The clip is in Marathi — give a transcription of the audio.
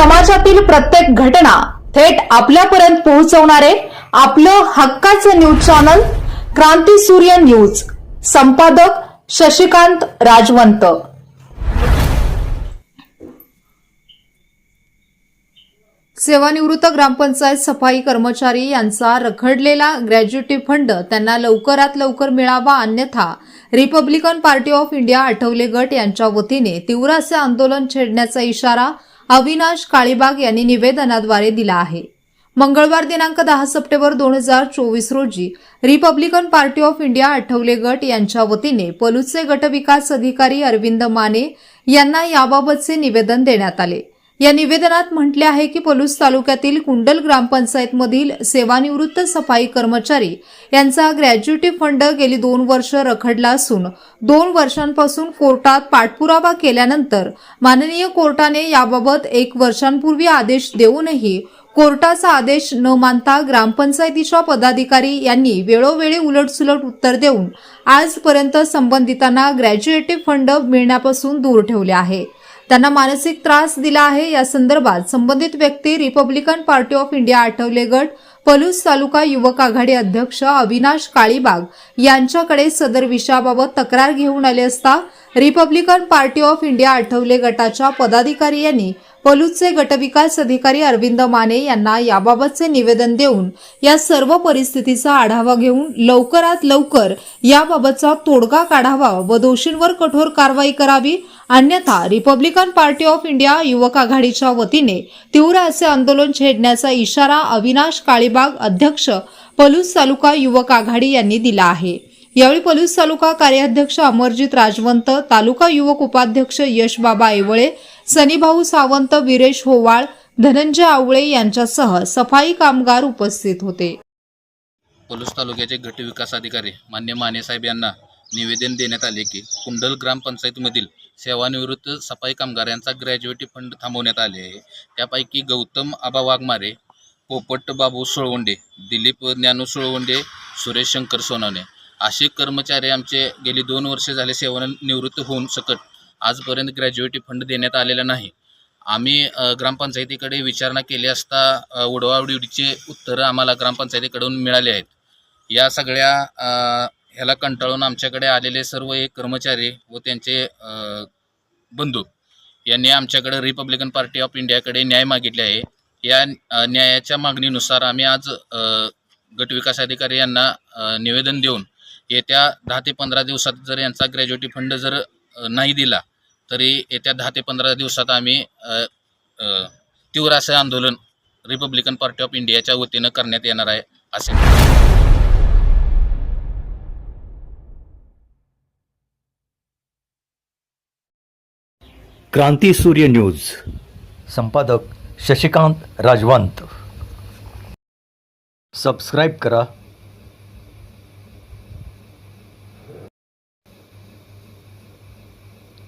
समाजातील प्रत्येक घटना थेट आपल्यापर्यंत पोहोचवणारे आपलं हक्काचं न्यूज चॅनल क्रांती सूर्य न्यूज. संपादक शशिकांत राजवंत. सेवानिवृत्त ग्रामपंचायत सफाई कर्मचारी यांचा रखडलेला ग्रॅज्युटी फंड त्यांना लवकरात लवकर मिळावा अन्यथा Republican Party of India Athawale गट यांच्या वतीने तीव्र असे आंदोलन छेडण्याचा इशारा अविनाश काळीबाग यांनी निवेदनाद्वारे दिला आहे. मंगळवार दिनांक दहा सप्टेंबर दोन हजार चोवीस रोजी Republican Party of India Athawale गट यांच्या वतीने पलूचे गटविकास अधिकारी अरविंद माने यांना याबाबतचे निवेदन देण्यात आले. या निवेदनात म्हटले आहे की पलूस तालुक्यातील कुंडल ग्रामपंचायतमधील सेवानिवृत्त सफाई कर्मचारी यांचा ग्रॅज्युएटी फंड गेली दोन वर्ष रखडला असून दोन वर्षांपासून कोर्टात पाठपुरावा केल्यानंतर माननीय कोर्टाने याबाबत एक वर्षांपूर्वी आदेश देऊनही कोर्टाचा आदेश न मानता ग्रामपंचायतीच्या पदाधिकारी यांनी वेळोवेळी उलटसुलट उत्तर देऊन आजपर्यंत संबंधितांना ग्रॅज्युएटी फंड मिळण्यापासून दूर ठेवले आहे. त्यांना मानसिक त्रास दिला आहे. या संदर्भात संबंधित व्यक्ती Republican Party of India Athawale गट पलूस तालुका युवक आघाडी अध्यक्ष अविनाश काळीबाग यांच्याकडे सदर विषयाबाबत तक्रार घेऊन आले असता Republican Party of India Athawale गटाच्या पदाधिकारी यांनी पलूसचे गटविकास अधिकारी अरविंद माने यांना याबाबतचे निवेदन देऊन या सर्व परिस्थितीचा आढावा घेऊन लवकरात लवकर याबाबतचा तोडगा काढावा व दोषींवर कठोर कारवाई करावी अन्यथा रिपब्लिकन पार्टी ऑफ इंडिया युवक आघाडीच्या वतीने तीव्र असे आंदोलन छेडण्याचा इशारा अविनाश काळीबाग अध्यक्ष पलूस तालुका युवक आघाडी यांनी दिला आहे. यावेळी पोलीस तालुका कार्याध्यक्ष अमरजित राजवंत तालुका युवक उपाध्यक्ष यश बाबा येवळे सनीभाऊ सावंत वीरेश होवाळ धनंजय आवळे यांच्यासह सफाई कामगार उपस्थित होते. पोलीस तालुक्याचे गट विकास अधिकारी मान्य मानेसाहेब यांना निवेदन देण्यात आले की कुंडल ग्रामपंचायतीमधील सेवानिवृत्त सफाई कामगार यांचा ग्रॅज्युएटी फंड थांबवण्यात आले आहे. त्यापैकी गौतम आबा वाघमारे पोपट बाबू सोळवंडे दिलीप ज्ञानू सोळवंडे सुरेश शंकर सोनवणे असे कर्मचारी आमचे गेली दोन वर्ष झाले सेवानिवृत्त होऊन सकट. आजपर्यंत ग्रॅज्युएटी फंड देण्यात आलेला नाही. आम्ही ग्रामपंचायतीकडे विचारणा केली असता उडवाउडीचे उत्तरं आम्हाला ग्रामपंचायतीकडून मिळाले आहेत. या सगळ्या ह्याला कंटाळून आमच्याकडे आलेले सर्व एक कर्मचारी व त्यांचे बंधू यांनी आमच्याकडे रिपब्लिकन पार्टी ऑफ इंडियाकडे न्याय मागितले आहे. या न्यायाच्या मागणीनुसार आम्ही आज गटविकास अधिकारी यांना निवेदन देऊन येत्या दहा ते पंधरा दिवसात जर यांचा ग्रॅज्युएटी फंड जर नाही दिला तरी येत्या दहा ते पंधरा दिवसात आम्ही तीव्र असं आंदोलन रिपब्लिकन पार्टी ऑफ इंडियाच्या वतीनं करण्यात येणार आहे असे. क्रांती सूर्य न्यूज. संपादक शशिकांत राजवंत. सबस्क्राईब करा.